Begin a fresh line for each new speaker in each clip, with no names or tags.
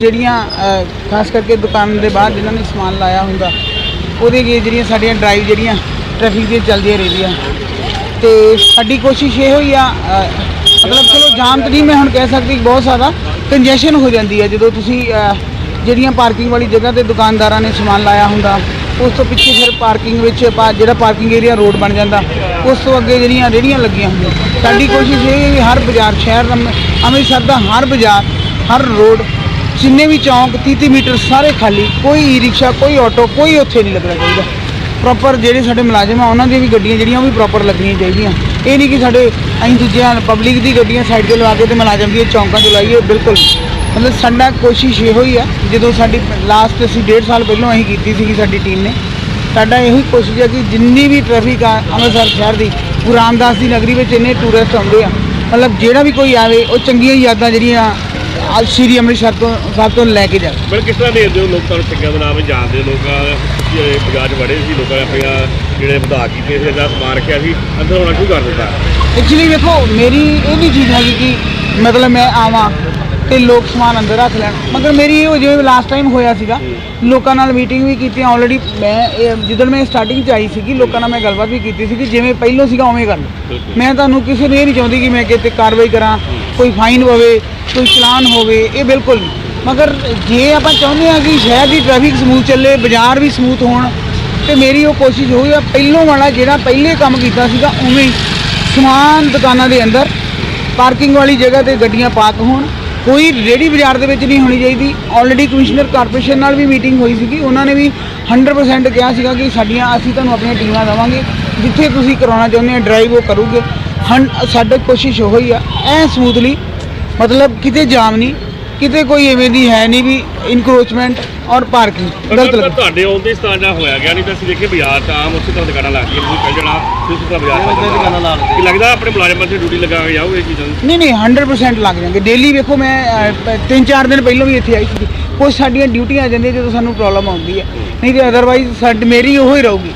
ਜਿਹੜੀਆਂ ਖਾਸ ਕਰਕੇ ਦੁਕਾਨ ਦੇ ਬਾਹਰ ਜਿਨ੍ਹਾਂ ਨੇ ਸਮਾਨ ਲਾਇਆ ਹੁੰਦਾ, ਉਹਦੇ ਕੀ ਜਿਹੜੀਆਂ ਸਾਡੀਆਂ ਡਰਾਈਵ ਜਿਹੜੀਆਂ ਟ੍ਰੈਫਿਕ ਦੀਆਂ ਚੱਲਦੀਆਂ ਰਹਿੰਦੀਆਂ। ਤੇ ਸਾਡੀ ਕੋਸ਼ਿਸ਼ ਇਹ ਹੋਈ ਆ ਮਤਲਬ ਚਲੋ ਜਾਮ ਤਾਂ ਨਹੀਂ ਮੈਂ ਹੁਣ ਕਹਿ ਸਕਦੀ ਬਹੁਤ ਜ਼ਿਆਦਾ ਕੰਜੈਸ਼ਨ ਹੋ ਜਾਂਦੀ ਹੈ ਜਦੋਂ ਤੁਸੀਂ ਜਿਹੜੀਆਂ ਪਾਰਕਿੰਗ ਵਾਲੀ ਜਗ੍ਹਾ ਤੇ ਦੁਕਾਨਦਾਰਾਂ ਨੇ ਸਮਾਨ ਲਾਇਆ ਹੁੰਦਾ, ਉਸ ਤੋਂ ਪਿੱਛੇ ਫਿਰ ਪਾਰਕਿੰਗ ਵਿੱਚ ਪਾ- ਜਿਹੜਾ ਪਾਰਕਿੰਗ ਏਰੀਆ ਰੋਡ ਬਣ ਜਾਂਦਾ, ਉਸ ਤੋਂ ਅੱਗੇ ਜਿਹੜੀਆਂ ਰੇਹੜੀਆਂ ਲੱਗੀਆਂ ਹੁੰਦੀਆਂ। ਸਾਡੀ ਕੋਸ਼ਿਸ਼ ਇਹ ਹੈ ਕਿ ਹਰ ਬਾਜ਼ਾਰ, ਸ਼ਹਿਰ ਦਾ ਅੰਮ੍ਰਿਤਸਰ ਦਾ ਹਰ ਬਾਜ਼ਾਰ, ਹਰ ਰੋਡ ਜਿੰਨੇ ਵੀ ਚੌਂਕ 30 ਮੀਟਰ ਸਾਰੇ ਖਾਲੀ, ਕੋਈ ਈ ਰਿਕਸ਼ਾ ਕੋਈ ਆਟੋ, ਕੋਈ ਉੱਥੇ ਨਹੀਂ ਲੱਗਣਾ ਚਾਹੀਦਾ। ਪ੍ਰੋਪਰ ਜਿਹੜੇ ਸਾਡੇ ਮੁਲਾਜ਼ਮ ਆ, ਉਹਨਾਂ ਦੀਆਂ ਵੀ ਗੱਡੀਆਂ ਜਿਹੜੀਆਂ, ਉਹ ਵੀ ਪ੍ਰੋਪਰ ਲੱਗਣੀਆਂ ਚਾਹੀਦੀਆਂ। ਇਹ ਨਹੀਂ ਕਿ ਸਾਡੇ ਅਸੀਂ ਦੂਜਿਆਂ ਪਬਲਿਕ ਦੀ ਗੱਡੀਆਂ ਸਾਈਡ ਤੇ ਲਵਾ ਕੇ ਤੇ ਮੁਲਾਜ਼ਮ ਦੀਆਂ ਚੌਂਕਾਂ 'ਚ ਲਾਈਏ, ਬਿਲਕੁਲ ਮਤਲਬ ਸਾਡਾ ਕੋਸ਼ਿਸ਼ ਇਹੋ ਹੀ ਆ, ਜਦੋਂ ਸਾਡੀ ਲਾਸਟ ਅਸੀਂ 1.5 ਸਾਲ ਪਹਿਲਾਂ ਅਸੀਂ ਕੀਤੀ ਸੀਗੀ ਸਾਡੀ ਟੀਮ ਨੇ, ਸਾਡਾ ਇਹੋ ਹੀ ਕੋਸ਼ਿਸ਼ ਆ ਕਿ ਜਿੰਨੀ ਵੀ ਟ੍ਰੈਫਿਕ ਆ ਅੰਮ੍ਰਿਤਸਰ ਸ਼ਹਿਰ ਦੀ ਗੁਰੂ ਰਾਮਦਾਸ ਦੀ ਨਗਰੀ ਵਿੱਚ ਇੰਨੇ ਟੂਰਿਸਟ ਆਉਂਦੇ ਆ। ਮਤਲਬ ਜਿਹੜਾ ਵੀ ਕੋਈ ਆਵੇ, ਉਹ ਚੰਗੀਆਂ ਯਾਦਾਂ ਜਿਹੜੀਆਂ ਆ ਸ਼੍ਰੀ ਅੰਮ੍ਰਿਤਸਰ ਤੋਂ ਸਾਹਿਬ ਤੋਂ ਲੈ ਕੇ ਜਾਵੇ
ਬਲ ਕਿਸ ਤਰ੍ਹਾਂ ਦੇਖਦੇ ਹੋ ਲੋਕਾਂ ਨੂੰ ਚੰਗਾ ਬਣਾ ਕੇ ਜਾਣਦੇ ਲੋਕਾਂ ਜਿਹੜੇ 'ਚ ਵੜੇ ਸੀ ਲੋਕਾਂ ਨੇ ਆਪਣੀਆਂ ਜਿਹੜੇ ਵਧਾ ਕੀਤੇ ਸੀ ਜਾਂ ਸਮਾਨ ਰੱਖਿਆ ਸੀ। ਅੰਦਰ ਹੋਣਾ ਸ਼ੁਰੂ ਕਰ ਦਿੱਤਾ?
ਐਕਚੁਅਲੀ ਵੇਖੋ ਮੇਰੀ ਇਹ ਨਹੀਂ ਚੀਜ਼ ਹੈਗੀ ਕਿ ਮਤਲਬ ਮੈਂ ਆਵਾਂ ਤੇ ਲੋਕ ਸਮਾਨ ਅੰਦਰ ਰੱਖ ਲੈਣ। ਮਗਰ ਮੇਰੀ ਇਹ ਜਿਵੇਂ ਲਾਸਟ ਟਾਈਮ ਹੋਇਆ ਸੀਗਾ। ਲੋਕਾਂ ਨਾਲ ਮੀਟਿੰਗ ਵੀ ਕੀਤੀ ਆਲਰੇਡੀ ਮੈਂ ਜਦੋਂ ਮੈਂ ਸਟਾਰਟਿੰਗ 'ਚ ਆਈ ਸੀਗੀ ਲੋਕਾਂ ਨਾਲ ਮੈਂ ਗੱਲਬਾਤ ਵੀ ਕੀਤੀ ਸੀ ਕਿ ਜਿਵੇਂ ਪਹਿਲਾਂ ਸੀਗਾ ਉਵੇਂ ਕਰ। ਮੈਂ ਤੁਹਾਨੂੰ ਕਿਸੇ ਨੂੰ ਇਹ ਨਹੀਂ ਚਾਹੁੰਦੀ ਕਿ ਮੈਂ ਕਿਤੇ ਕਾਰਵਾਈ ਕਰਾਂ ਕੋਈ ਫਾਈਨ ਹੋਵੇ ਕੋਈ ਚਲਾਨ ਹੋਵੇ, ਇਹ ਬਿਲਕੁਲ ਨਹੀਂ। ਮਗਰ ਜੇ ਆਪਾਂ ਚਾਹੁੰਦੇ ਹਾਂ ਕਿ ਸ਼ਹਿਰ ਦੀ ਟ੍ਰੈਫਿਕ ਸਮੂਥ ਚੱਲੇ, ਬਾਜ਼ਾਰ ਵੀ ਸਮੂਥ ਹੋਣ, ਤੇ ਮੇਰੀ ਉਹ ਕੋਸ਼ਿਸ਼ ਹੋਈ ਆ, ਪਹਿਲੋਂ ਵਾਲਾ ਜਿਹੜਾ ਪਹਿਲੇ ਕੰਮ ਕੀਤਾ ਸੀਗਾ, ਉਵੇਂ ਸਮਾਨ ਦੁਕਾਨਾਂ ਦੇ ਅੰਦਰ ਪਾਰਕਿੰਗ ਵਾਲੀ ਜਗ੍ਹਾ ਤੇ ਗੱਡੀਆਂ ਪਾਰਕ ਹੋਣ। ਕੋਈ ਰੇੜੀ ਬਾਜ਼ਾਰ ਦੇ ਵਿੱਚ ਨਹੀਂ ਹੋਣੀ ਚਾਹੀਦੀ। ਆਲਰੇਡੀ ਕਮਿਸ਼ਨਰ ਕਾਰਪੋਰੇਸ਼ਨ ਨਾਲ ਵੀ ਮੀਟਿੰਗ ਹੋਈ ਸੀਗੀ। ਉਹਨਾਂ ਨੇ ਵੀ 100% ਕਿਹਾ ਸੀਗਾ ਕਿ ਸਾਡੀਆਂ, ਅਸੀਂ ਤੁਹਾਨੂੰ ਆਪਣੀਆਂ ਟੀਮਾਂ ਦੇਵਾਂਗੇ। ਜਿੱਥੇ ਤੁਸੀਂ ਕਰਾਉਣਾ ਚਾਹੁੰਦੇ ਆ ਡਰਾਈਵ ਉਹ ਕਰੂਗੇ। ਹੰ, ਸਾਡੀ ਕੋਸ਼ਿਸ਼ ਉਹ ਹੀ ਆ, ਐ ਸਮੂਥਲੀ ਮਤਲਬ ਕਿਤੇ ਜਾਮ ਨਹੀਂ ਕਿਤੇ ਕੋਈ ਐਵੇਂ ਦੀ ਹੈ ਨਹੀਂ ਵੀ ਇਨਕਰੋਚਮੈਂਟ ਔਰ ਪਾਰਕਿੰਗ ਗਲਤ ਲੱਗ।
ਤੁਹਾਡੇ ਆਉਂਦੇ ਸਥਾਨ ਦਾ ਹੋਇਆ ਗਿਆ ਨਹੀਂ ਤਾਂ ਅਸੀਂ ਦੇਖੇ ਬਾਜ਼ਾਰ ਤਾਂ ਆਮ ਉਸੇ ਤਰ੍ਹਾਂ ਦੁਕਾਨਾਂ ਲੱਗਦੀਆਂ ਤੁਸੀਂ ਚੱਲ ਜਾਣਾ ਤੁਸੀਂ ਤਾਂ ਬਾਜ਼ਾਰ ਤੱਕ ਦੁਕਾਨਾਂ ਲਾ ਕੀ ਲੱਗਦਾ ਆਪਣੇ ਮੁਲਾਜ਼ਮਾਂ ਤੇ ਡਿਊਟੀ ਲਗਾ ਕੇ ਜਾਓਗੇ ਇਹ ਚੀਜ਼ਾਂ?
ਨਹੀਂ ਨਹੀਂ 100% ਲੱਗ ਜਾਣਗੇ। ਡੇਲੀ ਵੇਖੋ ਮੈਂ ਅਹ, ਪ- ਤਿੰਨ ਚਾਰ ਦਿਨ ਪਹਿਲਾਂ ਵੀ ਇੱਥੇ ਆਈ ਸੀ। ਕੁਝ ਸਾਡੀਆਂ ਡਿਊਟੀਆਂ ਆ ਜਾਂਦੀਆਂ ਜਦੋਂ ਸਾਨੂੰ ਪ੍ਰੋਬਲਮ ਆਉਂਦੀ ਹੈ। ਨਹੀਂ ਤੇ ਅਦਰਵਾਈਜ਼ ਸਾਡੀ ਮੇਰੀ ਉਹੋ ਹੀ ਰਹੂਗੀ।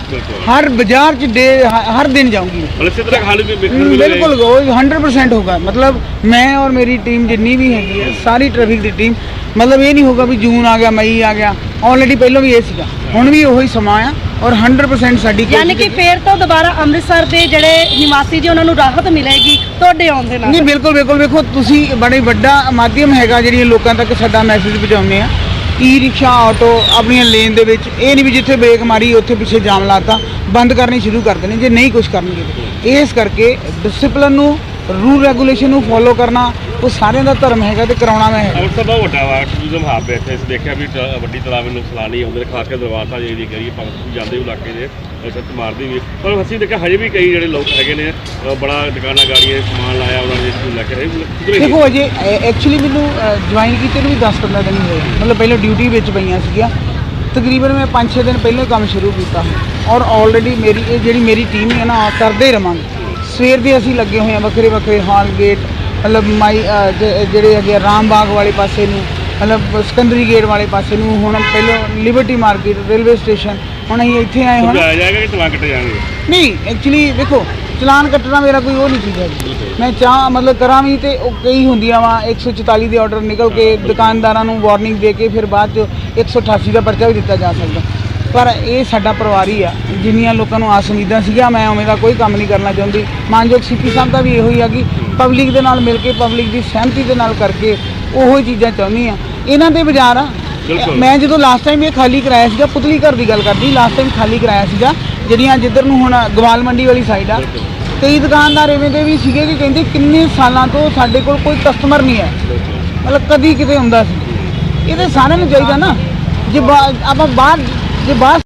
ਹਰ ਬਾਜ਼ਾਰ 'ਚ ਡੇ ਹ- ਹਰ ਦਿਨ ਜਾਊਂਗੀ।
ਮਤਲਬ ਇਸੇ ਤਰ੍ਹਾਂ ਹਾਲ ਵੀ ਵੇਖਣ ਨੂੰ
ਹਮ,
ਮਿਲੇਗਾ
ਬਿਲਕੁਲ ਉਹ 100% ਹੋਗਾ ਮਤਲਬ ਮੈਂ ਔਰ ਮੇਰੀ ਟੀਮ ਜਿੰਨੀ ਵੀ ਹੈਗੀ ਹੈ ਸਾਰੀ ਟ੍ਰੈਫਿਕ ਦੀ ਟੀਮ ਮਤਲਬ ਇਹ ਨਹੀਂ ਹੋਗਾ ਵੀ ਜੂਨ ਆ ਗਿਆ ਮਈ ਆ ਗਿਆ। ਆਲਰੇਡੀ ਪਹਿਲਾਂ ਵੀ ਇਹ ਸੀਗਾ। ਹੁਣ ਵੀ ਉਹੀ ਸਮਾਂ ਆ ਔਰ 100% ਸਾਡੀ
ਯਾਨੀ ਕਿ ਫੇਰ ਤੋਂ ਦੁਬਾਰਾ ਅੰਮ੍ਰਿਤਸਰ ਦੇ ਜਿਹੜੇ ਨਿਵਾਸੀ ਜੀ ਉਹਨਾਂ ਨੂੰ ਰਾਹਤ ਮਿਲੇਗੀ ਤੁਹਾਡੇ ਆਉਣ ਦੇ ਨਾਲ।
ਨਹੀਂ ਬਿਲਕੁਲ ਬਿਲਕੁਲ। ਵੇਖੋ ਤੁਸੀਂ ਬੜੇ ਵੱਡਾ ਮਾਧਿਅਮ ਹੈਗਾ ਜਿਹੜੀਆਂ ਲੋਕਾਂ ਤੱਕ ਸਾਡਾ ਮੈਸੇਜ ਪਹੁੰਚਾਉਂਦੇ ਆ। ਈ ਰਿਕਸ਼ਾ ਆਟੋ ਆਪਣੀਆਂ ਲੇਨ ਦੇ ਵਿੱਚ ਇਹ ਨਹੀਂ ਵੀ ਜਿੱਥੇ ਬ੍ਰੇਕ ਮਾਰੀ ਉੱਥੇ ਪਿੱਛੇ ਜਾਮ ਲਾਤਾ ਬੰਦ ਕਰਨੀ ਸ਼ੁਰੂ ਕਰ ਦੇਣੀ ਜੇ ਨਹੀਂ ਕੁਝ ਕਰਨਗੇ। ਇਸ ਕਰਕੇ ਡਿਸਪਲਿਨ ਨੂੰ ਰੂਲ ਰੈਗੂਲੇਸ਼ਨ ਨੂੰ ਫੋਲੋ ਕਰਨਾ ਉਹ ਸਾਰਿਆਂ ਦਾ ਧਰਮ ਹੈਗਾ ਤੇ ਕਰਾਉਣਾ ਮੈਂ। ਹੈਗਾ
ਅੰਮ੍ਰਿਤਸਰ ਬਹੁਤ ਵੱਡਾ ਵਾ ਟੂਰਿਜ਼ਮ ਹੱਬ ਹੈ ਇੱਥੇ ਅਸੀਂ ਦੇਖਿਆ ਵੀ ਟ- ਵੱਡੀ ਤਲਾਬ ਨੂੰ ਸਲਾਨੀ ਆਉਂਦੇ ਨੇ ਖਾਸ ਕੇ ਦਰਬਾਰ ਸਾਹਿਬ ਜਿਹੜੀ ਕਰੀਏ ਪੰਕਤੀ ਜਾਂਦੇ ਇਲਾਕੇ ਦੇ ਸੱਤ ਮਾਰਦੀ ਵੀ ਪਰ ਅਸੀਂ ਦੇਖਿਆ ਹਜੇ ਵੀ ਕਈ ਜਿਹੜੇ ਲੋਕ ਹੈਗੇ ਨੇ ਅ, ਬੜਾ ਦੁਕਾਨਾਂ ਗਾੜੀਆਂ ਸਮਾਨ ਲਾਇਆ ਉਹਨਾਂ ਨੇ ਇਸ ਨੂੰ ਲੈ ਕੇ ਰਹੇ ਕਿਧਰੇ।
ਦੇਖੋ ਅਜੇ ਐਕਚੁਅਲੀ ਮੈਨੂੰ ਜੁਆਇਨ ਕੀਤੇ ਨੂੰ ਵੀ 10-15 ਦਿਨ ਹੀ ਹੋਏ ਮਤਲਬ ਪਹਿਲਾਂ ਡਿਊਟੀ ਵਿੱਚ ਪਈਆਂ ਸੀਗੀਆਂ। ਤਕਰੀਬਨ ਮੈਂ 5-6 ਦਿਨ ਪਹਿਲਾਂ ਹੀ ਕੰਮ ਸ਼ੁਰੂ ਕੀਤਾ। ਔਰ ਆਲਰੇਡੀ ਮੇਰੀ ਇਹ ਜਿਹੜੀ ਮੇਰੀ ਟੀਮ ਹੈ ਨਾ ਕਰਦੇ ਹੀ ਰਵਾਂਗੇ। ਸਵੇਰ ਦੇ ਅਸੀਂ ਲੱਗੇ ਹੋਏ ਹਾਂ ਵੱਖਰੇ ਵੱਖਰੇ ਹਾਲ ਗੇਟ ਮਤਲਬ ਮਾਈ ਜਿਹੜੇ ਹੈਗੇ ਆ ਰਾਮ ਬਾਗ ਵਾਲੇ ਪਾਸੇ ਨੂੰ ਮਤਲਬ ਸਿਕੰਦਰੀ ਗੇਟ ਵਾਲੇ ਪਾਸੇ ਨੂੰ ਹੁਣ ਪਹਿਲਾਂ ਲਿਬਰਟੀ ਮਾਰਕੀਟ ਰੇਲਵੇ ਸਟੇਸ਼ਨ ਹੁਣ ਅਸੀਂ ਇੱਥੇ ਆਏ ਹੁਣ
ਸਮਝਾਇਆ ਜਾਏਗਾ ਕਿ ਚਲਾ ਕੱਟੇ ਜਾਣਗੇ?
ਨਹੀਂ ਐਕਚੁਅਲੀ ਦੇਖੋ ਚਲਾਨ ਕੱਟਣਾ ਮੇਰਾ ਕੋਈ ਉਹ ਨਹੀਂ ਚੀਜ਼ ਹੈ ਮੈਂ ਚਾਹ ਮਤਲਬ ਕਰਾਂ ਵੀ ਤੇ ਉਹ ਕਈ ਹੁੰਦੀਆਂ ਵਾ 144 ਦੇ ਆਰਡਰ ਨਿਕਲ ਕੇ ਦੁਕਾਨਦਾਰਾਂ ਨੂੰ ਵਾਰਨਿੰਗ ਦੇ ਕੇ ਫਿਰ ਬਾਅਦ ਚ 188 ਦਾ ਪਰਚਾ ਵੀ ਦਿੱਤਾ ਜਾ ਸਕਦਾ। ਪਰ ਇਹ ਸਾਡਾ ਪਰਿਵਾਰ ਹੀ ਆ। ਜਿੰਨੀਆਂ ਲੋਕਾਂ ਨੂੰ ਆਸ ਉਮੀਦਾਂ ਸੀਗਾ ਮੈਂ ਉਵੇਂ ਦਾ ਕੋਈ ਕੰਮ ਨਹੀਂ ਕਰਨਾ ਚਾਹੁੰਦੀ। ਮਾਨਯੋਗ ਸੀਪੀ ਸਾਹਿਬ ਦਾ ਵੀ ਇਹੋ ਹੀ ਆ ਕਿ ਪਬਲਿਕ ਦੇ ਨਾਲ ਮਿਲ ਕੇ ਪਬਲਿਕ ਦੀ ਸਹਿਮਤੀ ਦੇ ਨਾਲ ਕਰਕੇ ਉਹੋ ਚੀਜ਼ਾਂ ਚਾਹੁੰਦੀ ਆ ਇਹਨਾਂ ਦੇ ਬਾਜ਼ਾਰ ਆ। ਮੈਂ ਜਦੋਂ ਲਾਸਟ ਟਾਈਮ ਇਹ ਖਾਲੀ ਕਰਾਇਆ ਸੀਗਾ ਪੁਤਲੀ ਘਰ ਦੀ ਗੱਲ ਕਰਦੀ ਲਾਸਟ ਟਾਈਮ ਖਾਲੀ ਕਰਾਇਆ ਸੀਗਾ ਜਿਹੜੀਆਂ ਜਿੱਧਰ ਨੂੰ ਹੁਣ ਗਵਾਲ ਮੰਡੀ ਵਾਲੀ ਸਾਈਡ ਆ ਕਈ ਦੁਕਾਨਦਾਰ ਐਵੇਂ ਦੇ ਵੀ ਸੀਗੇ ਕਿ ਕਹਿੰਦੇ ਕਿੰਨੇ ਸਾਲਾਂ ਤੋਂ ਸਾਡੇ ਕੋਲ ਕੋਈ ਕਸਟਮਰ ਨਹੀਂ ਹੈ। ਮਤਲਬ ਕਦੀ ਕਿਤੇ ਹੁੰਦਾ ਸੀ। ਇਹ ਤੇ ਸਾਰਿਆਂ ਨੂੰ ਚਾਹੀਦਾ ਨਾ। ਜੇ ਆਪਾਂ ਬਾਹਰ ਜੇ ਬਾਹਰ